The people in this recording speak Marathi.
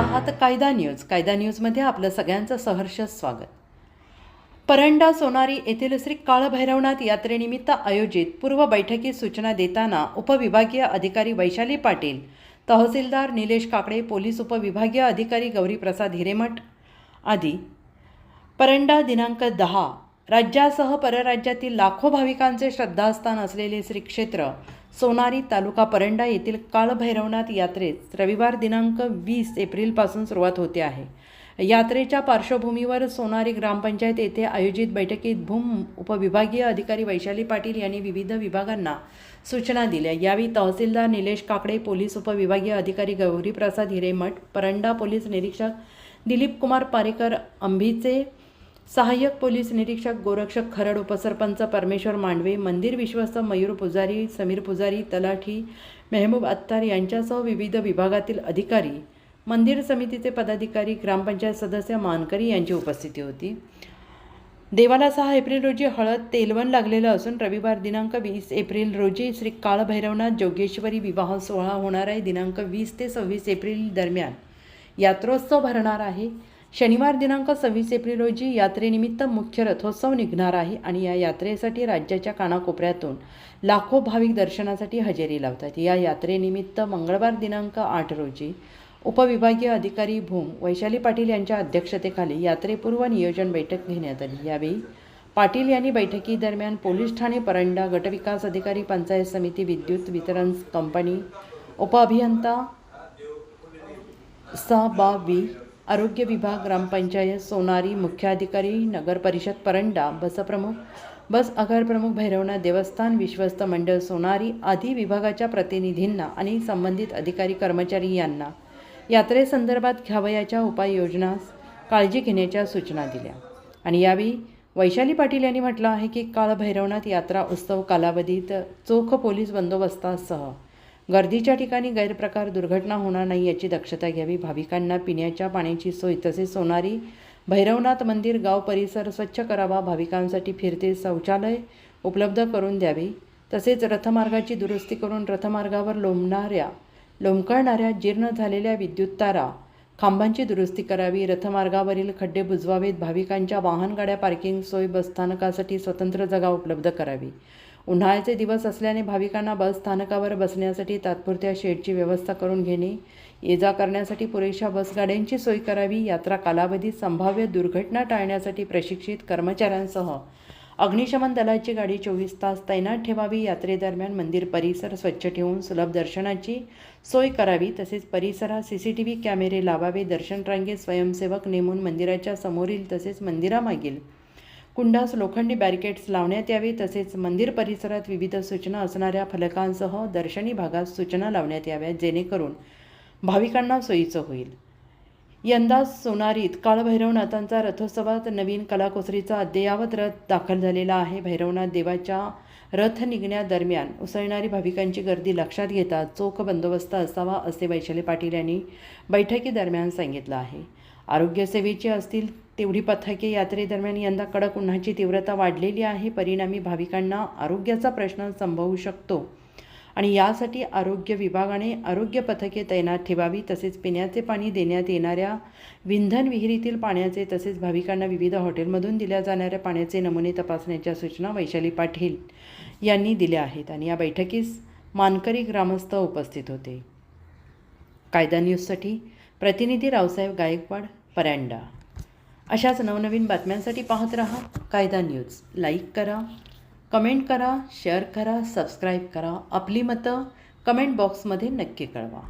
कायदा न्यूज. कायदा न्यूजमध्ये आपलं सगळ्यांचं सहर्ष स्वागत. परंडा सोनारी येथील श्री काळभैरवनाथ यात्रेनिमित्त आयोजित पूर्व बैठकीत सूचना देताना उपविभागीय अधिकारी वैशाली पाटील तहसीलदार निलेश काकडे पोलीस उपविभागीय अधिकारी गौरीप्रसाद हिरेमठ आदी. परंडा दिनांक दहा. राज्यासह परराज्यातील लाखो भाविकांचे श्रद्धास्थान असलेले श्री क्षेत्र सोनारी तालुका परंडा येथील काळभैरवनाथ यात्रेस रविवार दिनांक वीस एप्रिलपासून सुरुवात होते आहे. यात्रेच्या पार्श्वभूमीवर सोनारी ग्रामपंचायत येथे आयोजित बैठकीत भूम उपविभागीय अधिकारी वैशाली पाटील यांनी विविध विभागांना सूचना दिल्या. यावेळी तहसीलदार निलेश काकडे पोलीस उपविभागीय अधिकारी गौरीप्रसाद हिरेमठ परंडा पोलीस निरीक्षक दिलीप कुमार पारेकर अंबीचे सहाय्यक पोलीस निरीक्षक गोरक्षक खरड उपसरपंच परमेश्वर मांडवे मंदिर विश्वस्त मयूर पुजारी समीर पुजारी तलाठी मेहबूब अत्तार यांच्यासह विविध विभागातील अधिकारी मंदिर समितीचे पदाधिकारी ग्रामपंचायत सदस्य मानकरी यांची उपस्थिती होती. देवाला सहा एप्रिल रोजी हळद तेलवण लागलेलं असून रविवार दिनांक वीस एप्रिल रोजी श्री काळभैरवनाथ जोगेश्वरी विवाह सोहळा होणार आहे. दिनांक वीस ते सव्वीस एप्रिल दरम्यान यात्रोत्सव भरणार आहे. शनिवार दिनांक सव्वीस एप्रिल रोजी यात्रेनिमित्त मुख्य रथोत्सव निघणार आहे आणि या यात्रेसाठी राज्याच्या कानाकोपऱ्यातून लाखो भाविक दर्शनासाठी हजेरी लावतात. या यात्रेनिमित्त मंगळवार दिनांक आठ रोजी उपविभागीय अधिकारी भूम वैशाली पाटील यांच्या अध्यक्षतेखाली यात्रेपूर्व नियोजन बैठक घेण्यात आली. यावेळी पाटील यांनी बैठकीदरम्यान पोलीस ठाणे परंडा गटविकास अधिकारी पंचायत समिती विद्युत वितरण कंपनी उपअभियंता सा बा वी आरोग्य विभाग ग्रामपंचायत सोनारी मुख्याधिकारी नगर परिषद परंडा बसप्रमुख बस आगार प्रमुख भैरवनाथ देवस्थान विश्वस्त मंडळ सोनारी आदी विभागाच्या प्रतिनिधींना आणि संबंधित अधिकारी कर्मचारी यांना यात्रेसंदर्भात घ्यावयाच्या उपाययोजनास काळजी घेण्याच्या सूचना दिल्या. आणि यावेळी वैशाली पाटील यांनी म्हटलं आहे की काळभैरवनाथ यात्रा उत्सव कालावधीत चोख पोलीस बंदोबस्तासह गर्दीच्या ठिकाणी गैरप्रकार दुर्घटना होणार नाही याची दक्षता घ्यावी. भाविकांना पिण्याच्या पाण्याची सोय तसेच सोनारी भैरवनाथ मंदिर गाव परिसर स्वच्छ करावा. भाविकांसाठी फिरते शौचालय उपलब्ध करून द्यावी. तसेच रथमार्गाची दुरुस्ती करून रथमार्गावर लोंबणाऱ्या लोंबकळणाऱ्या जीर्ण झालेल्या विद्युत तारा खांबांची दुरुस्ती करावी. रथमार्गावरील खड्डे बुजवावेत. भाविकांच्या वाहनगाड्या पार्किंग सोय बसस्थानकासाठी स्वतंत्र जागा उपलब्ध करावी. उन्हाळ्याचे दिवस असल्याने भाविकांना बस स्थानकावर बसण्यासाठी तात्पुरत्या शेडची व्यवस्था करून घेणे ये जा करण्यासाठी पुरेशा बसगाड्यांची सोय करावी यात्रा कालावधीत संभाव्य दुर्घटना टाळण्यासाठी प्रशिक्षित कर्मचाऱ्यांसह अग्निशमन दलाची गाडी चोवीस तास तैनात ठेवावी. यात्रेदरम्यान मंदिर परिसर स्वच्छ ठेवून सुलभ दर्शनाची सोय करावी. तसेच परिसरात सी सी टी व्ही कॅमेरे लावावे. दर्शन रांगेत स्वयंसेवक नेमून मंदिराच्या समोरील तसेच मंदिरामागील कुंडास लोखंडी बॅरिकेड्स लावण्यात यावे तसेच मंदिर परिसरात विविध सूचना असणाऱ्या फलकांसह दर्शनी भागात सूचना लावण्यात याव्यात जेणेकरून भाविकांना सोयीचं होईल. यंदा सोनारीत काळभैरवनाथांचा रथोत्सवात नवीन कलाकुसरीचा अद्ययावत रथ दाखल झालेला आहे. भैरवनाथ देवाच्या रथ निघण्यादरम्यान उसळणारी भाविकांची गर्दी लक्षात घेता चोख बंदोबस्त असावा असे वैशाली पाटील यांनी बैठकीदरम्यान सांगितलं आहे. आरोग्यसेवेची असतील तेवढी पथके यात्रेदरम्यान यंदा कडक उन्हाची तीव्रता वाढलेली आहे. परिणामी भाविकांना आरोग्याचा प्रश्न संभवू शकतो. आणि यासाठी आरोग्य विभागाने आरोग्य पथके तैनात ठेवावी तसेच पिण्याचे पाणी देण्यात येणाऱ्या विंधन विहिरीतील पाण्याचे तसेच भाविकांना विविध हॉटेलमधून दिल्या जाणाऱ्या पाण्याचे नमुने तपासण्याच्या सूचना वैशाली पाटील यांनी दिल्या आहेत. आणि या बैठकीस मानकरी ग्रामस्थ उपस्थित होते. कायदा न्यूजसाठी प्रतिनिधी रावसाहेब गायकवाड परांडा. अशाच नवनवीन बातम्यांसाठी पाहत रहा कायदा न्यूज. लाईक करा कमेंट करा शेअर करा सबस्क्राईब करा. आपली मतं कमेंट बॉक्समध्ये नक्की कळवा.